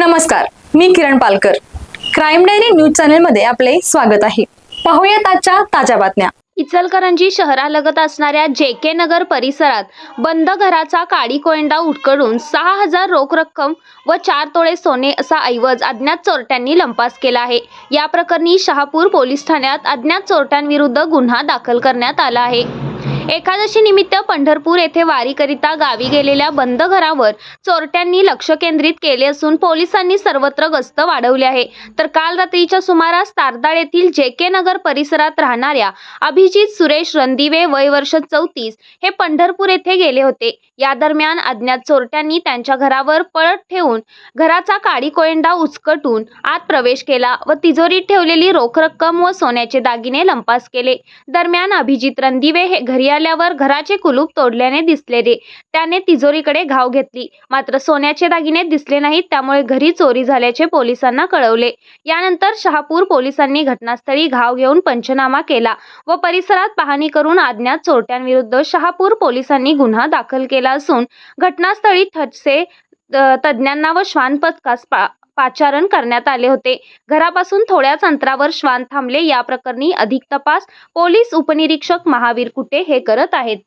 नमस्कार मी Kiran Palkar. Crime diary news चॅनलमध्ये आपले स्वागत आहे. पाहूयात आजच्या ताज्या बातम्या. इचलकरंजी शहरालगत असणाऱ्या जे के नगर परिसरात बंद घराचा काडी कोयंडा उठकडून सहा हजार रोख रक्कम व चार तोळे सोने असा ऐवज अज्ञात चोरट्यांनी लंपास केला आहे. या प्रकरणी शहापूर पोलीस ठाण्यात अज्ञात चोरट्यांविरुद्ध गुन्हा दाखल करण्यात आला आहे. एकादशी निमित्त पंढरपूर येथे वारीकरिता गावी गेलेल्या बंद घरावर चोरट्यांनी लक्ष केंद्रित केले असून पोलिसांनी सर्वत्र गस्त वाढवली आहे. तर काल रात्रीच्या सुमारास तारदाळ येथील जे के नगर परिसरात राहणाऱ्या अभिजित सुरेश रणदिवे वय वर्ष चौतीस हे पंढरपूर येथे गेले होते. या दरम्यान अज्ञात चोरट्यांनी त्यांच्या घरावर पळत ठेवून घराचा काळी कोयंडा उचकटून आत प्रवेश केला व तिजोरीत ठेवलेली रोख रक्कम व सोन्याचे दागिने लंपास केले. दरम्यान अभिजित रणदिवे हे घरी आल्यावर घराचे कुलूप तोडल्याने दिसले रे. त्याने तिजोरीकडे घाव घेतली. मात्र सोन्याचे दागिने दिसले नाहीत त्यामुळे घरी चोरी झाल्याचे पोलिसांना कळवले. यानंतर शहापूर पोलिसांनी घटनास्थळी घाव घेऊन पंचनामा केला व परिसरात पाहणी करून अज्ञात चोरट्यांविरुद्ध शहापूर पोलिसांनी गुन्हा दाखल केला असून घटनास्थळी ठसे तज्ज्ञांना व श्वान पथकास पा पाचारण करण्यात आले होते. घरापासून थोड्याच अंतरावर श्वान थांबले. या प्रकरणी अधिक तपास पोलीस उपनिरीक्षक महावीर कुटे हे करत आहेत.